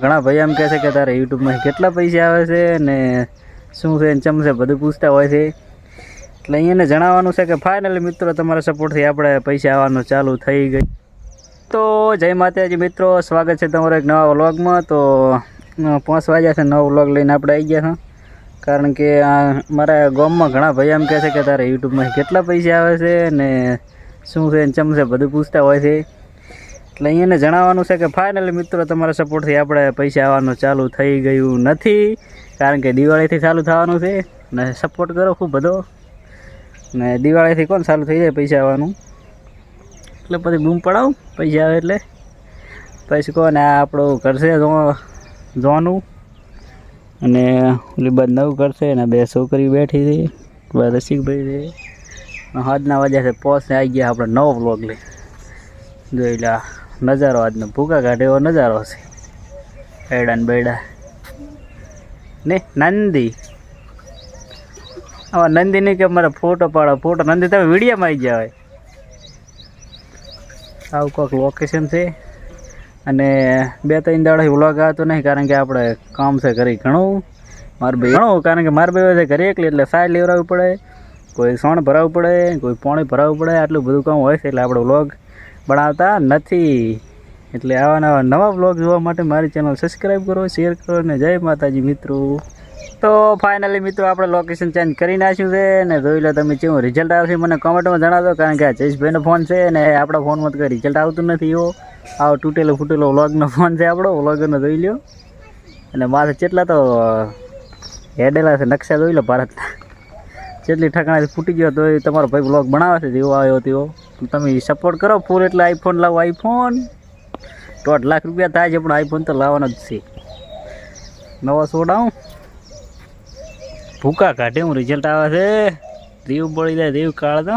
ઘણા ભાઈ એમ કહે છે કે તારે યુટ્યુબમાં કેટલા પૈસા આવે છે ને શું છે ને ચમ છે, બધું પૂછતા હોય છે. એટલે અહીંયાને જણાવવાનું છે કે ફાઇનલી મિત્રો, તમારા સપોર્ટથી આપણે પૈસા આવવાનું ચાલુ થઈ ગઈ. તો જય માતાજી મિત્રો, સ્વાગત છે તમારો એક નવા વ્લોગમાં. તો પાંચ વાગ્યા છે નવો વ્લોગ લઈને આપણે આવી ગયા છે કારણ કે આ મારા ગામમાં ઘણા ભાઈ એમ કહે છે કે તારે યુટ્યુબમાં કેટલા પૈસા આવે છે ને શું છે ચમ છે, બધું પૂછતા હોય છે. એટલે અહીંયાને જણાવવાનું છે કે ફાઇનલી મિત્રો તમારા સપોર્ટથી આપણે પૈસા આવવાનું ચાલુ થઈ ગયું નથી. કારણ કે દિવાળીથી ચાલુ થવાનું છે ને સપોર્ટ કરો ખૂબ બધો. ને દિવાળીથી કોણ ચાલુ થઈ જાય પૈસા આવવાનું? એટલે પછી બૂમ પડાવું, પૈસા આવે એટલે. પછી કહો આ આપણું કરશે જોવાનું અને ઓલી બાદ નવું કરશે ને બે છોકરી બેઠી બે રસિકભાઈ આજના વાગ્યા છે પોસ આવી ગયા આપણે નવો બ્લોગ લઈ. જોઈ લે નજારો આજનો ભૂકા કાઢે એવો નજારો છે. એડા ને બેડા. ને નંદી. હવે નંદી નહીં કે મારે ફોટો પાડો ફોટો નંદી, તમે વિડીયોમાં આવી ગયા આવું કોઈક લોકેશન છે. અને બે ત્રણ દાડા વ્લોગ આવતો નહીં, કારણ કે આપણે કામ છે ઘરે ઘણું. મારે ભાઈ ઘણું, કારણ કે મારે ભાઈ ઘરે એકલી, એટલે સાઈડ લેવડાવવું પડે, કોઈ સોણ ભરાવવું પડે, કોઈ પાણી ભરાવવું પડે, આટલું બધું કામ હોય છે, એટલે આપણો વ્લોગ બનાવતા નથી. એટલે આવા નવા નવા બ્લોગ જોવા માટે મારી ચેનલ સબસ્ક્રાઈબ કરો શેર કરો અને જય માતાજી મિત્રો. તો ફાઇનલી મિત્રો આપણે લોકેશન ચેન્જ કરી નાખ્યું છે ને જોઈ લો તમે કેવું રિઝલ્ટ આવશે મને કોમેન્ટમાં જણાવજો કારણ કે આ જયેશભાઈનો ફોન છે ને આપણા ફોનમાં કંઈ રિઝલ્ટ આવતું નથી એવો. આવો તૂટેલો ફૂટેલો વ્લોગનો ફોન છે આપણો. વ્લોગરનો જોઈ લ્યો. અને માથે કેટલા તો, હેડેલા છે નકશા જોઈ લો ભારતના. જેટલી ઠકાણાથી ફૂટી ગયો તો તમારો ભાઈ બ્લોગ બનાવે છે, જેવો આવ્યો તેવો. તમે સપોર્ટ કરો, ફૂલ એટલે આઈફોન લાવો આઈફોન દોઢ લાખ રૂપિયા થાય છે, પણ આઈફોન તો લાવવાનો જ છે. નવો સોડાવું ભૂકા કાઢે હું રિઝલ્ટ આવે છે. રીવ બળી જાય, રીવ કાળ તો.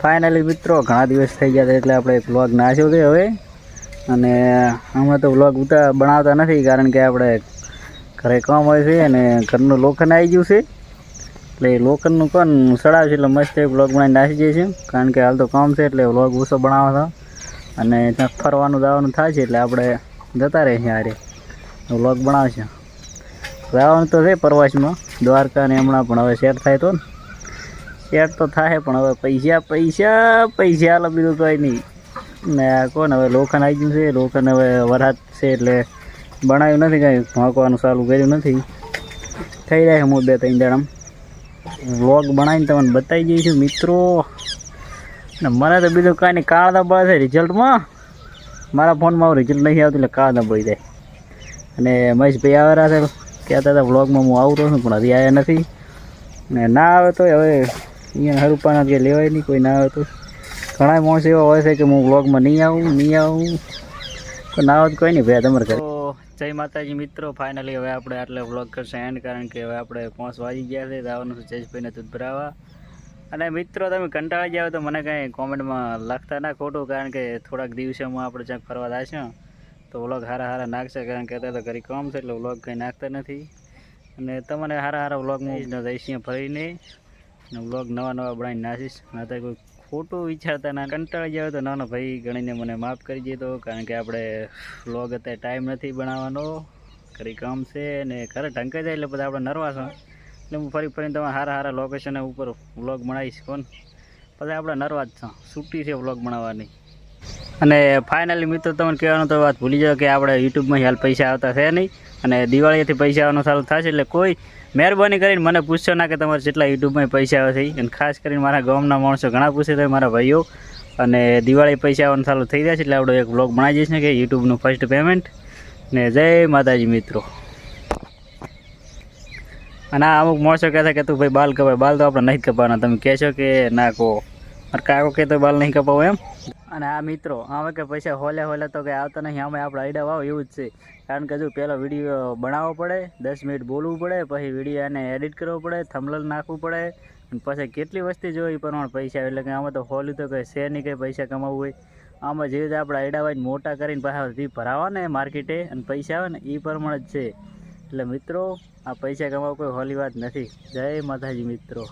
ફાઇનલી મિત્રો, ઘણા દિવસ થઈ ગયા એટલે આપણે બ્લોગ નાખ્યો છે હવે. અને હમણાં તો બ્લોગ ઉતા બનાવતા નથી, કારણ કે આપણે ઘરે કામ હોય છે અને ઘરનું લોખંડ આવી ગયું છે. એટલે લોખંડનું કોણ? સડાવશે એટલે મસ્ત એક બ્લોગ બનાવી નાસી જઈએ છીએ કારણ કે હાલ તો કામ છે એટલે બ્લોગ ઓછો બનાવો હતો અને ત્યાં ફરવાનું જવાનું થાય છે એટલે આપણે જતા રહીએ હારે. બ્લોગ બનાવશે જવાનું તો છે પ્રવાસમાં. દ્વારકા ને હમણાં પણ હવે સેટ થાય તો ને. સેટ તો થાય પણ હવે પૈસા પૈસા પૈસા હાલો બીજું કંઈ નહીં. ને આ કોણ હવે લોખંડ આવી ગયું છે. લોખંડ હવે વરાત છે એટલે બનાવ્યું નથી કાંઈ. ભાંકવાનું ચાલુ કર્યું નથી. થઈ જાય હું બે ત્રણ દાડામાં. વ્લોગ બનાવીને તમને બતાવી દઈશું મિત્રો. ને મને તો બીજું કાંઈ નહીં, કાળ દબાવે છે રિઝલ્ટમાં મારા ફોનમાં આવું રિઝલ્ટ નહીં આવતું એટલે કાળ દબાઈ જાય. અને મહેશભાઈ આવેલા છે, કહેતા હતા વ્લોગમાં હું આવતો છું, પણ હજી આવ્યા નથી. ને ના આવે તો હવે અહીંયા હરુપાના કે લેવાય નહીં, કોઈ ના આવે તો. ઘણા માણસો એવા હોય છે કે હું વ્લોગમાં નહીં આવું નહીં આવું. તો ના આવે તો કોઈ નહીં, ભાઈ, તમારે ઘરે. જય માતાજી મિત્રો ફાઇનલી હવે આપણે આટલે વ્લોગ કરશે એન્ડ કારણ કે હવે આપણે પાંચ વાગી ગયા છે, જવાનું છે જયેશભાઈને દૂધ ભરાવા. અને મિત્રો, તમે કંટાળી જાવ તો મને કાંઈ કોમેન્ટમાં લખતા ના ખોટું, કારણ કે થોડાક દિવસોમાં આપણે જ્યાં ફરવા જઈશું તો વ્લોગ હારા હારા નાખશે, કારણ કે અત્યારે તો ઘરે કામ છે એટલે વ્લોગ કંઈ નાખતા નથી. અને તમને હારા હારા વ્લોગમાં જઈશ ફરીને. અને વ્લોગ નવા નવા બનાવીને નાખીશ. ના તો કોઈ ખોટું વિચારતા ના કંટાળી જાવ તો નાનો ભાઈ ગણીને મને માફ કરી દેતો કારણ કે આપણે વ્લોગ અત્યારે ટાઈમ નથી બનાવવાનો. કરી કામ છે અને ઘરે ઢંકાઈ જાય એટલે બધા આપણે નરવાસ એટલે હું ફરી ફરીને તમે સારા સારા લોકેશન ઉપર વ્લોગ બનાવીશ, કોણ? પછી આપણે નરવા જ છો. છૂટી છે વ્લોગ બનાવવાની. અને ફાઇનલી મિત્રો, તમને કહેવાનું તો વાત ભૂલી જાઓ કે આપણે યુટ્યુબમાં હાલ પૈસા આવતા છે નહીં. અને દિવાળીથી પૈસા આવવાનું ચાલુ થશે એટલે કોઈ મહેરબાની કરીને મને પૂછશો ના કે તમારે જેટલા યુટ્યુબમાં પૈસા આવે છે અને ખાસ કરીને મારા ગામના માણસો ઘણા પૂછે છે, મારા ભાઈઓ. અને દિવાળી પૈસા આવવાનું ચાલુ થઈ જાય છે એટલે આપણે એક બ્લોગ બનાવી જઈશ કે યુટ્યુબનું ફર્સ્ટ પેમેન્ટ ને જય માતાજી મિત્રો. અને આ અમુક માણસો કહેતા કે તું ભાઈ બાલ કપાય. બાલ તો આપણે નહીં કપાવાના. તમે કહેશો કે ના કહો કાકો કહેતો બાલ નહીં કપાવો એમ. અને આ મિત્રો હવે કે પૈસા હોલે હોલે તો કંઈ આવતા નહીં આમે આપણે આઈડિયા વાવ એવું જ છે. કારણ કે જો પહેલો વીડિયો બનાવવો પડે, દસ મિનિટ બોલવું પડે, પછી વીડિયો એને એડિટ કરવો પડે થમલલ નાખવું પડે, અને પછી કેટલી વસ્તી જોઈ પ્રમાણે પૈસા. એટલે કે આમાં તો હોલ્યું તો કંઈ છે નહીં કંઈ પૈસા કમાવવું હોય. આમાં જે રીતે આપણે આઈડા વાઈને મોટા કરીને પાછા ભરાવા ને માર્કેટે અને પૈસા આવે ને એ પ્રમાણે જ છે. એટલે મિત્રો, આ પૈસા કમાવા કોઈ હોલી વાત નથી. જય માતાજી મિત્રો.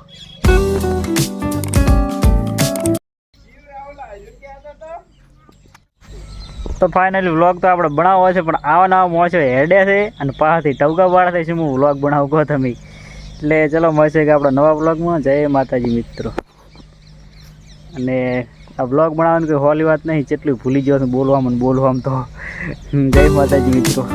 તો ફાઇનલી વ્લોગ તો આપણે બનાવવો છે, પણ આવા નવા મોસો હેડે છે અને પાસેથી ટવકા થાય છે હું વ્લોગ બનાવું કહો તમે. એટલે ચલો, મળશે કે આપણા નવા વ્લોગમાં જય માતાજી મિત્રો. અને આ વ્લોગ બનાવવાની કોઈ હોલી વાત નહીં, જેટલી ભૂલી છું બોલવામાં બોલવામાં તો. જય માતાજી મિત્રો.